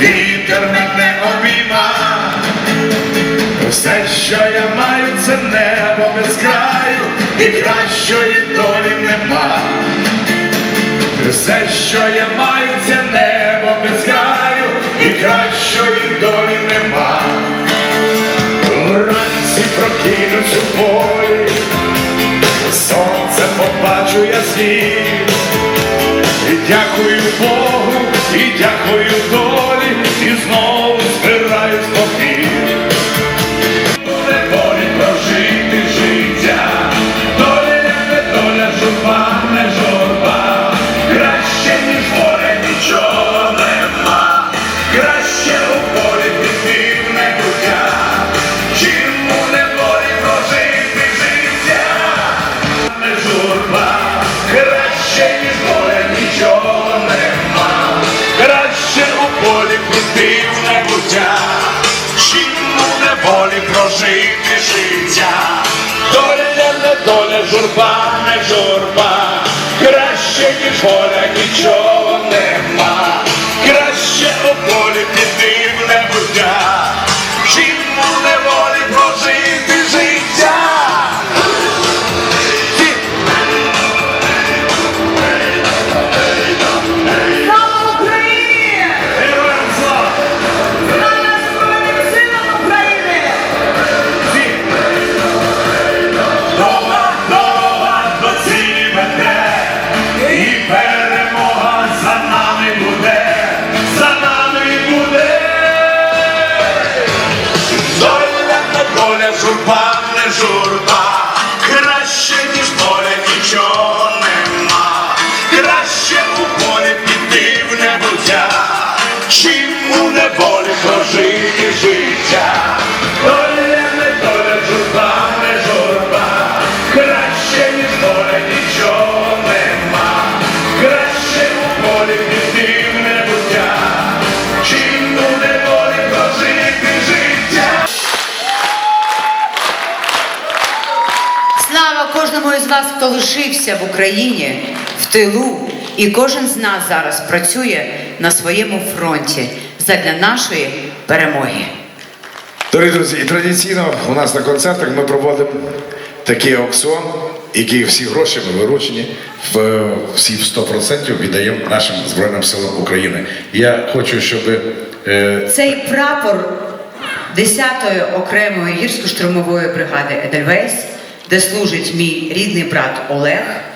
вітер мене обійма, все, що я маю, це небо без краю, і кращої долі нема. Все, що я маю, це небо без краю, і кращої долі нема. Вранці прокинусь у полі, сонце побачу я злі, і дякую Богу, і дякую Богу і знову чим у неволі прожити життя. Доля не доля, журба не журба, краще, ніж воля, нічого журба Слава кожному із вас, хто лишився в Україні в тилу, і кожен з нас зараз працює на своєму фронті задля нашої перемоги. Дорогі друзі, і традиційно у нас на концертах ми проводимо такий аукціон, який всі гроші ми виручені, в, всі в 100% віддаємо нашим Збройним силам України. Я хочу, щоб е, Цей прапор 10-ї окремої гірсько-штурмової бригади Едельвейс, де служить мій рідний брат Олег.